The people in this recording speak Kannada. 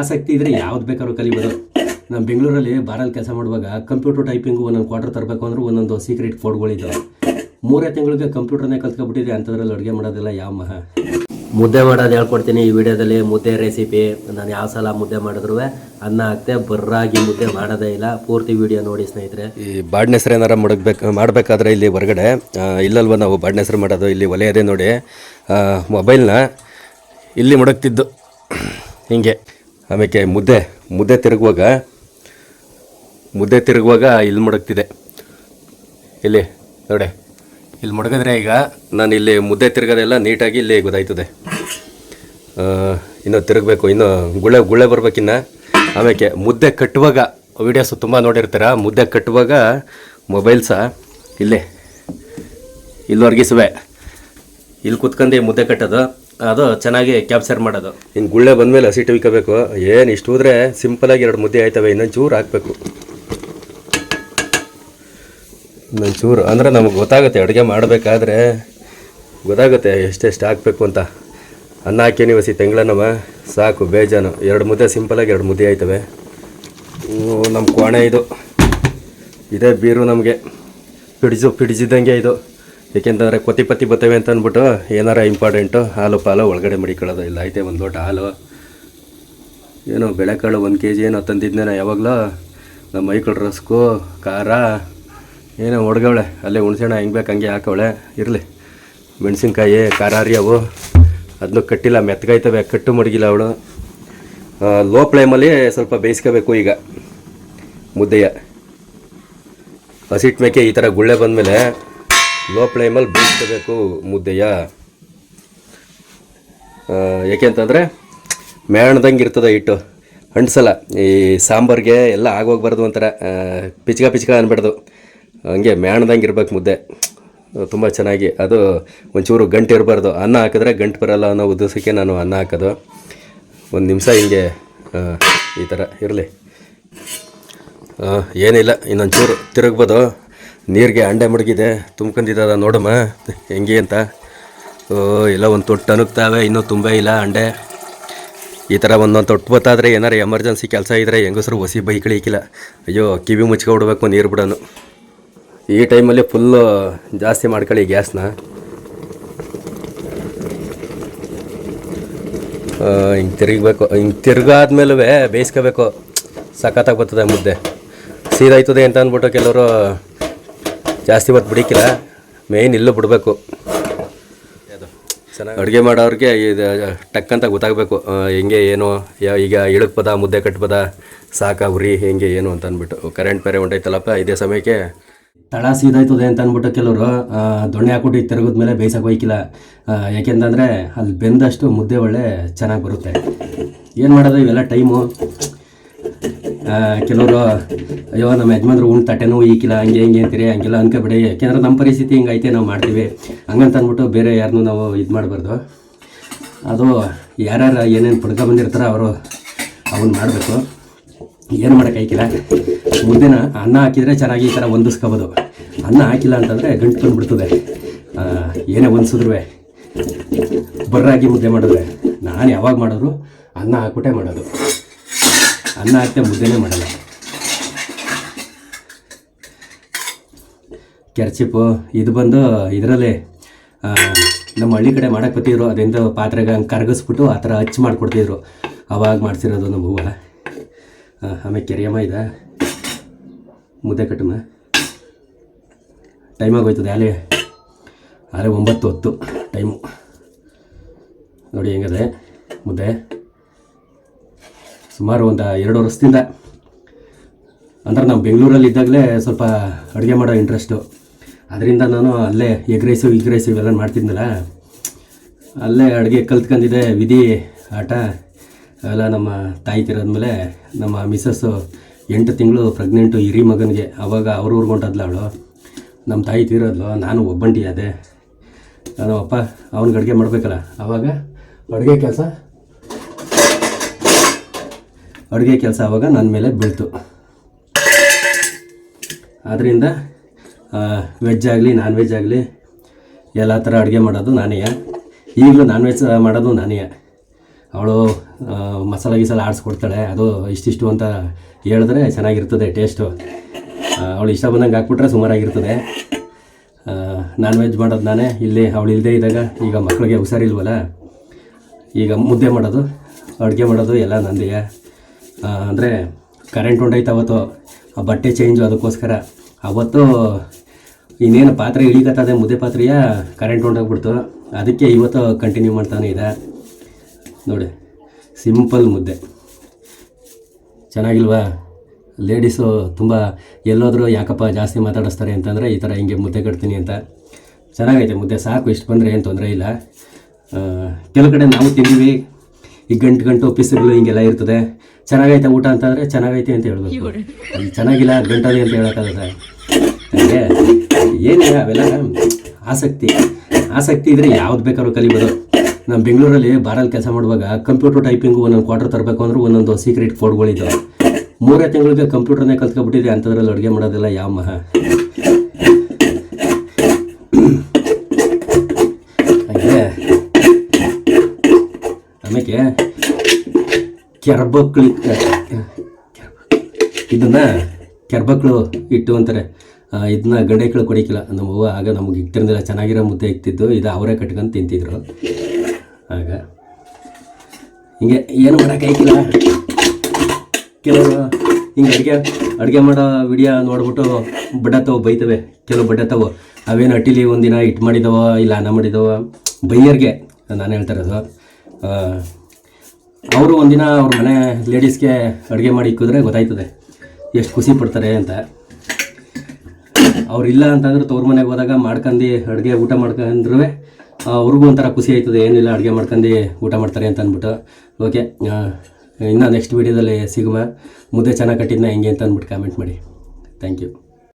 ಆಸಕ್ತಿ ಇದ್ರೆ ಯಾವ್ದು ಬೇಕಾದ್ರೂ ಕಲಿಬೋದು. ನಮ್ಮ ಬೆಂಗಳೂರಲ್ಲಿ ಬಾರಲ್ಲಿ ಕೆಲಸ ಮಾಡುವಾಗ ಕಂಪ್ಯೂಟರ್ ಟೈಪಿಂಗು ಒಂದೊಂದು ಕ್ವಾರ್ಟರ್ ತರಬೇಕು ಅಂದ್ರೆ ಒಂದೊಂದು ಸೀಕ್ರೆಟ್ ಕೋಡ್ಗಳಿದ್ದಾವೆ ಮೂರೇ ತಿಂಗಳಿಗೆ ಕಂಪ್ಯೂಟರ್ನೇ ಕಲ್ತ್ಕೊಬಿಟ್ಟಿದೆ ಅಂಥದ್ರಲ್ಲಿ ಅಡುಗೆ ಮಾಡೋದಿಲ್ಲ ಯಾವ ಮಹ. ಮುದ್ದೆ ಮಾಡೋದು ಹೇಳ್ಕೊಡ್ತೀನಿ ಈ ವಿಡಿಯೋದಲ್ಲಿ, ಮುದ್ದೆ ರೆಸಿಪಿ ನಾನು ಯಾವ ಸಲ ಮುದ್ದೆ ಮಾಡಿದ್ರು ಅನ್ನ ಹಾಕ್ತೆ ಬರ್ರಾಗಿ ಮುದ್ದೆ ಮಾಡೋದೇ ಇಲ್ಲ. ಪೂರ್ತಿ ವಿಡಿಯೋ ನೋಡಿ ಸ್ನೇಹಿತರೆ. ಈ ಬಾಡ್ನ ಹೆಸರು ಏನಾರ ಮುಡಗ್ಬೇಕು, ಮಾಡಬೇಕಾದ್ರೆ ಇಲ್ಲಿ ಹೊರಗಡೆ ಇಲ್ಲಲ್ವ ನಾವು ಬಾಡ್ನ ಹೆಸರು ಮಾಡೋದು, ಇಲ್ಲಿ ಒಲೆಯದೇ ನೋಡಿ ಮೊಬೈಲ್ನ ಇಲ್ಲಿ ಮುಡಗ್ತಿದ್ದು. ಹಿಂಗೆ. ಆಮೇಲೆ ಮುದ್ದೆ ಮುದ್ದೆ ತಿರುಗುವಾಗ ಮುದ್ದೆ ತಿರುಗುವಾಗ ಇಲ್ಲಿ ಮುಡಗ್ತಿದೆ. ಇಲ್ಲಿ, ನೋಡಿ. ಇಲ್ಲಿ ಮುಡಗಿದ್ರೆ ಈಗ ನಾನು ಇಲ್ಲಿ ಮುದ್ದೆ ತಿರುಗೋದೆಲ್ಲ ನೀಟಾಗಿ ಇಲ್ಲಿ ಗೊತ್ತಾಯ್ತದೆ. ಇನ್ನೂ ತಿರುಗಬೇಕು, ಇನ್ನೂ ಗುಳೆ ಗುಳೆ ಬರ್ಬೇಕಿನ್ನ ಆಮೇಲೆ ಮುದ್ದೆ ಕಟ್ಟುವಾಗ ವೀಡಿಯೋಸ್ ತುಂಬ ನೋಡಿರ್ತೀರ? ಮುದ್ದೆ ಕಟ್ಟುವಾಗ ಮೊಬೈಲ್ ಸಹ ಇಲ್ಲೇ ಇಲ್ಲಿ ಒರ್ಗಿಸುವೆ ಇಲ್ಲಿ ಕುತ್ಕೊಂಡು ಮುದ್ದೆ ಕಟ್ಟೋದು. ಅದು ಚೆನ್ನಾಗಿ ಕ್ಯಾಪ್ಚರ್ ಮಾಡೋದು. ಇನ್ನು ಗುಳ್ಳೆ ಬಂದಮೇಲೆ ಹಸಿ ಟವಿಕಬೇಕು. ಏನು ಇಷ್ಟು ಹೋದ್ರೆ ಸಿಂಪಲಾಗಿ ಎರಡು ಮುದ್ದೆ ಆಯ್ತವೆ ಇನ್ನೊಂದು ಚೂರು ಹಾಕಬೇಕು. ಇನ್ನೊಂದು ಚೂರು ಅಂದರೆ ನಮಗೆ ಗೊತ್ತಾಗುತ್ತೆ, ಅಡುಗೆ ಮಾಡಬೇಕಾದ್ರೆ ಗೊತ್ತಾಗುತ್ತೆ ಎಷ್ಟೆಷ್ಟು ಹಾಕಬೇಕು ಅಂತ. ಅನ್ನ ಹಾಕಿ ನೀವು ಹಸಿ ತೆಂಗಳನ್ನವ, ಸಾಕು, ಬೇಜಾನು. ಎರಡು ಮುದ್ದೆ ಸಿಂಪಲಾಗಿ ಎರಡು ಮುದ್ದೆ ಆಯ್ತವೆ. ನಮ್ಮ ಕೋಣೆ ಇದು. ಇದೇ ಬೀರು ನಮಗೆ. ಪಿಡಿಜು, ಪಿಡಿಜಿದ್ದಂಗೆ ಇದು. ಏಕೆಂತಂದರೆ ಕೊತಿ ಪತಿ ಬರ್ತವೆ ಅಂತ ಅಂದ್ಬಿಟ್ಟು ಏನಾರ ಇಂಪಾರ್ಟೆಂಟು ಹಾಲು ಪಾಲು ಒಳಗಡೆ ಮಡಿಕೊಳ್ಳೋದು ಇಲ್ಲ. ಐತೆ ಒಂದು ಲೋಟ ಹಾಲು. ಏನೋ ಬೆಳೆಕಾಳು ಒಂದು ಕೆ ಜಿ ಏನೋ ತಂದಿದ್ದೆ ನಾ ಯಾವಾಗಲೂ. ನಮ್ಮ ಮೈಕಳು ರಸ್ಕು, ಖಾರ, ಏನೋ ಹೊಡ್ಗವಳೆ ಅಲ್ಲೇ ಹುಣ್ಸೆಣ್ಣ ಹೆಂಗೆ ಬೇಕು ಹಂಗೆ ಹಾಕವಳೆ. ಇರಲಿ. ಮೆಣಸಿನ್ಕಾಯಿ, ಖಾರ ಅವು. ಅದನ್ನು ಕಟ್ಟಿಲ್ಲ ಮೆತ್ತಗಾಯ್ತವೆ ಕಟ್ಟು ಮಡಗಿಲ್ಲ ಅವಳು. ಲೋ ಫ್ಲೇಮಲ್ಲಿ ಸ್ವಲ್ಪ ಬೇಯಿಸ್ಕೋಬೇಕು ಈಗ. ಮುದ್ದೆಯ. ಹಸಿಟ್ಟು ಮೇಕೆ ಈ ಥರ ಗುಳ್ಳೆ ಬಂದಮೇಲೆ ಲೋ ಫ್ಲೇಮಲ್ಲಿ ಬೇಯಿಸ್ಕೋಬೇಕು ಮುದ್ದೆಯ. ಏಕೆಂತಂದರೆ ಮೇಣದಂಗೆ ಇರ್ತದೆ ಹಿಟ್ಟು. ಅಂಟಿಸಲ್ಲ ಈ ಸಾಂಬಾರಿಗೆ ಎಲ್ಲ ಆಗೋಗ್ಬಾರ್ದು ಒಂಥರ ಪಿಚ್ಕ ಪಿಚ್ಕ ಅನ್ಬಾರ್ದು ಹಂಗೆ ಮೇಣದಂಗೆ ಇರ್ಬೇಕು ಮುದ್ದೆ. ತುಂಬ ಚೆನ್ನಾಗಿ, ಅದು ಒಂಚೂರು ಗಂಟು ಇರಬಾರ್ದು. ಅನ್ನ ಹಾಕಿದ್ರೆ ಗಂಟು ಬರಲ್ಲ ಅನ್ನೋ ಉದ್ದೇಶಕ್ಕೆ ನಾನು ಅನ್ನ ಹಾಕೋದು. ಒಂದು ನಿಮಿಷ ಹಿಂಗೆ ಈ ಥರ ಇರಲಿ. ಏನಿಲ್ಲ, ಇನ್ನೊಂಚೂರು ತಿರುಗ್ಬೋದು. ನೀರಿಗೆ ಅಂಡೆ ಮಡಗಿದೆ, ತುಂಬ್ಕೊಂಡಿದ್ದದ ನೋಡಮ್ಮ, ಹೆಂಗೆ ಅಂತ. ಓ ಇಲ್ಲ ಒಂದು ತೊಟ್ಟು ಅನುಗ್ತಾವೆ, ಇನ್ನೂ ತುಂಬ ಇಲ್ಲ ಅಂಡೆ. ಈ ಥರ ಒಂದೊಂದು ತೊಟ್ಟು ಬತ್ತಾದರೆ ಏನಾರು ಎಮರ್ಜೆನ್ಸಿ ಕೆಲಸ ಇದ್ದರೆ ಹೆಂಗಸರು ಹೊಸಿ ಬೈಕಳಿಕಿಲ್ಲ ಅಯ್ಯೋ, ಕಿವಿ ಮುಚ್ಕೊಬಿಡ್ಬೇಕು ನೀರು ಬಿಡೋನು. ಈ ಟೈಮಲ್ಲಿ ಫುಲ್ಲು ಜಾಸ್ತಿ ಮಾಡ್ಕೊಳ್ಳಿ ಗ್ಯಾಸ್ನ. ಹಿಂಗೆ ತಿರುಗಬೇಕು, ಹಿಂಗೆ ತಿರ್ಗಾದ್ಮೇಲೂ ಬೇಯಿಸ್ಕೋಬೇಕು. ಸಖತ್ತಾಗಿ ಬರ್ತದೆ ಮುದ್ದೆ. ಸೀದಾಯ್ತದೆ ಅಂತ ಅಂದ್ಬಿಟ್ಟು ಕೆಲವರು ಜಾಸ್ತಿ ಹೊತ್ತು ಬಿಡಿಕಿಲ್ಲ. ಮೇಯ್ನ್ ಇಲ್ಲೂ ಬಿಡಬೇಕು. ಅಡುಗೆ ಮಾಡೋರಿಗೆ ಇದು ಟಕ್ ಅಂತ ಗೊತ್ತಾಗಬೇಕು ಹೆಂಗೆ ಏನು ಈಗ ಇಳಕ್ ಪದ ಮುದ್ದೆ ಕಟ್ಪದ ಸಾಕ, ಉರಿ, ಹೆಂಗೆ, ಏನು ಅಂತ ಅಂದ್ಬಿಟ್ಟು ಕರೆಂಟ್ ಬೇರೆ ಹೊಂಟೈತಲ್ಲಪ್ಪ ಇದೇ ಸಮಯಕ್ಕೆ. ತಳ ಸೀದಾಯ್ತದೆ ಅಂತ ಅಂದ್ಬಿಟ್ಟು ಕೆಲವರು ದೊಣ್ಣೆ ಹಾಕ್ಬಿಟ್ಟು ತಿರುಗಿದ ಮೇಲೆ ಬೇಯಿಸಕ್ಕೆ ಹೋಯ್ಕಿಲ್ಲ ಯಾಕೆಂತಂದರೆ ಅಲ್ಲಿ ಬೆಂದಷ್ಟು ಮುದ್ದೆ ಒಳ್ಳೆ ಚೆನ್ನಾಗಿ ಬರುತ್ತೆ. ಏನು ಮಾಡೋದು, ಇವೆಲ್ಲ ಟೈಮು. ಕೆಲವರು, ಅಯ್ಯೋ, ನಮ್ಮ ಯಜಮಾನ್ರು ತಟ್ಟೆ ನೋವು ಈಕಿಲ್ಲ, ಹಂಗೆ ಹಿಂಗೆ ಅಂತೀರಿ, ಹಂಗೆಲ್ಲ ಅನ್ಕೋಬೇಡಿ. ಯಾಕೆಂದ್ರೆ ನಮ್ಮ ಪರಿಸ್ಥಿತಿ ಹಿಂಗೈತೆ, ನಾವು ಮಾಡ್ತೀವಿ. ಹಂಗಂತ ಅಂದ್ಬಿಟ್ಟು ಬೇರೆ ಯಾರನ್ನೂ ನಾವು ಇದು ಮಾಡಬಾರ್ದು. ಅದು ಯಾರ್ಯಾರು ಏನೇನು ಪಡ್ಕೊ ಬಂದಿರ್ತಾರೋ ಅವರು ಅವನ್ನ ಮಾಡಬೇಕು. ಏನು ಮಾಡೋಕ್ಕಾಯ್ಕಿಲ್ಲ ಮುದ್ದೆನ ಅನ್ನ ಹಾಕಿದರೆ ಚೆನ್ನಾಗಿ ಈ ಥರ ಹೊಂದಿಸ್ಕೋಬೋದು ಅನ್ನ ಹಾಕಿಲ್ಲ ಅಂತಂದರೆ ಗಂಟು ಬಂದುಬಿಡ್ತದೆ ಏನೇ ಹೊಂದಿಸಿದ್ರು ಬರ್ರಾಗಿ ಮುದ್ದೆ ಮಾಡಿದ್ರೆ. ನಾನು ಯಾವಾಗ ಮಾಡಿದ್ರು ಅನ್ನ ಹಾಕ್ಬಿಟ್ಟೆ ಮಾಡೋದು. ಅನ್ನ ಹಾಕ್ತೆ ಮುದ್ದೆನೇ ಮಾಡಲ್ಲ. ಕೆರ್ಚಿಪ್ಪು ಇದು ಬಂದು ಇದರಲ್ಲಿ ನಮ್ಮ ಹಳ್ಳಿ ಕಡೆ ಮಾಡಕ್ಕೆ ಬತ್ತಿದ್ರು ಅದರಿಂದ ಪಾತ್ರೆಗೆ ಹಂಗೆ ಕರಗಿಸ್ಬಿಟ್ಟು ಆ ಥರ ಹಚ್ಚಿ ಮಾಡಿಕೊಡ್ತಿದ್ರು. ಅವಾಗ ಮಾಡಿಸಿರೋದು ನಮ್ಮ ಹೂವು. ಆಮೇಲೆ ಕೆರೆಯಮ್ಮ ಇದೆ. ಮುದ್ದೆ ಕಟ್ಟಮ್ಮ. ಟೈಮ್ ಆಗೋಯ್ತದೆ, ಅಲ್ಲಿ. ಅಲ್ಲೇ ಒಂಬತ್ತು ಹೊತ್ತು ಟೈಮು ನೋಡಿ ಹೆಂಗದೆ, ಮುದ್ದೆ. ಸುಮಾರು ಒಂದು ಎರಡು ವರ್ಷದಿಂದ. ಅಂದ್ರೆ ನಾವು ಬೆಂಗಳೂರಲ್ಲಿ ಇದ್ದಾಗಲೇ ಸ್ವಲ್ಪ ಅಡುಗೆ ಮಾಡೋ ಇಂಟ್ರೆಸ್ಟು ಅದರಿಂದ ನಾನು ಅಲ್ಲೇ ಎಗ್ ರೈಸು ಇಗ್ ರೈಸು ಇವೆಲ್ಲ ಮಾಡ್ತಿದ್ನಲ್ಲ. ಅಲ್ಲೇ ಅಡುಗೆ ಕಲ್ತ್ಕೊಂಡಿದ್ದೆ ವಿಧಿ ಆಟ. ಅವೆಲ್ಲ ನಮ್ಮ ತಾಯಿ ತಿರೋದ್ಮೇಲೆ ನಮ್ಮ ಮಿಸ್ಸಸ್ಸು ಎಂಟು ತಿಂಗಳು ಪ್ರೆಗ್ನೆಂಟು ಹಿರಿ ಮಗನಿಗೆ. ಅವಾಗ ಅವ್ರ ಊರಿಗೆ ಹೊಂಟದ್ಲ ಅವಳು. ನಮ್ಮ ತಾಯಿ ತೀರೋದ್ಲು, ನಾನು ಒಬ್ಬಂಟಿ ಅದೇ ನಾನು ಅಪ್ಪ, ಅವ್ನಿಗೆ ಅಡುಗೆ ಮಾಡಬೇಕಲ್ಲ. ಅವಾಗ ಅಡುಗೆ ಕೆಲಸ ಅಡುಗೆ ಕೆಲಸ ಆವಾಗ ನನ್ನ ಮೇಲೆ ಬೀಳ್ತು. ಆದ್ದರಿಂದ ವೆಜ್ ಆಗಲಿ ನಾನ್ ವೆಜ್ ಆಗಲಿ ಎಲ್ಲ ಥರ ಅಡುಗೆ ಮಾಡೋದು ನಾನೇ ಈಗಲೂ ನಾನ್ ವೆಜ್ ಮಾಡೋದು ನಾನೇ ಅವಳು ಮಸಾಲ ಗೀಸಾಲ ಆಡಿಸ್ಕೊಡ್ತಾಳೆ. ಅದು ಇಷ್ಟಿಷ್ಟು ಅಂತ ಹೇಳಿದ್ರೆ ಚೆನ್ನಾಗಿರ್ತದೆ ಟೇಸ್ಟು ಅವಳು ಇಷ್ಟ ಬಂದಂಗೆ ಹಾಕ್ಬಿಟ್ರೆ ಸುಮಾರಾಗಿರ್ತದೆ. ನಾನ್ ವೆಜ್ ಮಾಡೋದು ನಾನೇ. ಇಲ್ಲಿ ಅವಳು ಇಲ್ಲದೆ ಇದ್ದಾಗ ಈಗ ಮಕ್ಕಳಿಗೆ ಹುಷಾರಿಲ್ವಲ್ಲ? ಈಗ ಮುದ್ದೆ ಮಾಡೋದು, ಅಡುಗೆ ಮಾಡೋದು ಎಲ್ಲ ನಂದೇ ಅಂದರೆ ಕರೆಂಟ್ ಹೊಂಟೈತೆ ಅವತ್ತು. ಆ ಬಟ್ಟೆ ಚೇಂಜು ಅದಕ್ಕೋಸ್ಕರ ಅವತ್ತು ಇನ್ನೇನು ಪಾತ್ರೆ ಇಳಿಕತ್ತದೆ ಮುದ್ದೆ ಪಾತ್ರೆಯ ಕರೆಂಟ್ ಹೊಂಟೋಗ್ಬಿಡ್ತು ಅದಕ್ಕೆ ಇವತ್ತು ಕಂಟಿನ್ಯೂ ಮಾಡ್ತಾನೆ ಇದೆ. ನೋಡಿ ಸಿಂಪಲ್ ಮುದ್ದೆ. ಚೆನ್ನಾಗಿಲ್ವಾ? ಲೇಡೀಸು ತುಂಬ ಎಲ್ಲೋದ್ರೂ ಯಾಕಪ್ಪ ಜಾಸ್ತಿ ಮಾತಾಡಿಸ್ತಾರೆ ಅಂತಂದರೆ ಈ ಥರ ಹಿಂಗೆ ಮುದ್ದೆ ಕಟ್ತೀನಿ ಅಂತ. ಚೆನ್ನಾಗೈತೆ ಮುದ್ದೆ, ಸಾಕು, ಇಷ್ಟು ಬಂದರೆ ಏನು ತೊಂದರೆ ಇಲ್ಲ. ಕೆಲವು ಕಡೆ ನಾವು ತಿಂದೀವಿ. ಈ ಗಂಟು ಗಂಟು ಪಿಸುಗಳು ಹಿಂಗೆಲ್ಲ ಇರ್ತದೆ. ಚೆನ್ನಾಗೈತೆ ಊಟ ಅಂತಂದರೆ ಚೆನ್ನಾಗೈತೆ ಅಂತ ಹೇಳ್ಬೇಕು. ಚೆನ್ನಾಗಿಲ್ಲ ಗಂಟದೆ ಅಂತ ಹೇಳೋಕ್ಕಾಗತ್ತೆ ಹಾಗೆ ಏನಿಲ್ಲ ಅವೆಲ್ಲ ಆಸಕ್ತಿ. ಆಸಕ್ತಿ ಇದ್ದರೆ ಯಾವ್ದು ಬೇಕಾದ್ರೂ ಕಲಿಬೋದು. ನಮ್ಮ ಬೆಂಗಳೂರಲ್ಲಿ ಬಾರಲ್ಲಿ ಕೆಲಸ ಮಾಡುವಾಗ ಕಂಪ್ಯೂಟರ್ ಟೈಪಿಂಗು ಒಂದೊಂದು ಕ್ವಾರ್ಟರ್ ತರಬೇಕು ಅಂದ್ರೆ ಒಂದೊಂದು ಸೀಕ್ರೆಟ್ ಕೋಡ್ಗಳಿದ್ದಾವೆ ಮೂರೇ ತಿಂಗಳಿಗೆ ಕಂಪ್ಯೂಟರ್ನೇ ಕಲ್ತ್ಕೊಬಿಟ್ಟಿದೆ ಅಂಥದ್ರಲ್ಲಿ ಅಡುಗೆ ಮಾಡೋದೆಲ್ಲ ಯಾವ ಮಹಾ. ಆಮೇಲೆ ಕೆರ್ಬಕ್ಳು ಇದನ್ನ ಕೆರ್ಬಕ್ಳು ಇಟ್ಟು ಅಂತಾರೆ. ಇದನ್ನ ಗಂಡೆಕ್ಳು ಕೊಡಿಕಿಲ್ಲ. ನಮ್ಮ ಅವ್ವ ಆಗ ನಮಗೆ ಇಟ್ಟಿರಲಿಲ್ಲ ಚೆನ್ನಾಗಿರೋ ಮುದ್ದೆ ಇಕ್ತಿದ್ದು ಇದು ಅವರೇ ಕಟ್ಕೊಂಡು ತಿಂತಿದ್ರು. ಆಗ ಹಿಂಗೆ ಏನು ಮಾಡೋಕ್ಕಾಯ್ತಿಲ್ಲ ಕೆಲವರು ಹಿಂಗೆ ಅಡುಗೆ ಅಡುಗೆ ಮಾಡೋ ವಿಡಿಯೋ ನೋಡ್ಬಿಟ್ಟು ಬಡ್ಡತ್ತವು ಬೈತವೆ. ಕೆಲವು ಬಡ್ಡತ್ತವು ಅವೇನು ಅಟ್ಟಿಲಿ ಒಂದಿನ ಇಟ್ಟು ಮಾಡಿದವೋ ಇಲ್ಲ ಅನ್ನ ಮಾಡಿದವೋ? ಬೈಯರ್ಗೆ ನಾನು ಹೇಳ್ತಾ ಇರೋದು. ಅವರು ಒಂದಿನ ಅವ್ರ ಮನೆ ಲೇಡೀಸ್ಗೆ ಅಡುಗೆ ಮಾಡಿ ಇಕ್ಕಿದ್ರೆ ಗೊತ್ತಾಯ್ತದೆ. ಎಷ್ಟು ಖುಷಿ ಪಡ್ತಾರೆ ಅಂತ. ಇಲ್ಲ ಅಂತಂದ್ರೆ ತವ್ರ ಮನೆಗೆ ಹೋದಾಗ ಮಾಡ್ಕೊಂಡು ಅಡುಗೆ ಊಟ ಮಾಡ್ಕೊಂಡ್ರೂ ಅವ್ರಿಗೂ ಒಂಥರ ಖುಷಿ ಆಯ್ತದೆ, ಏನಿಲ್ಲ ಅಡುಗೆ ಮಾಡ್ಕೊಂಡು ಊಟ ಮಾಡ್ತಾರೆ ಅಂತ ಅಂದ್ಬಿಟ್ಟು. ಓಕೆ ಇನ್ನೂ ನೆಕ್ಸ್ಟ್ ವೀಡಿಯೋದಲ್ಲಿ ಸಿಗುವ. ಮುದ್ದೆ ಚೆನ್ನಾಗಿ ಕಟ್ಟಿದ್ನ ಹೆಂಗೆ ಅಂತ ಅಂದ್ಬಿಟ್ಟು ಕಾಮೆಂಟ್ ಮಾಡಿ. Thank you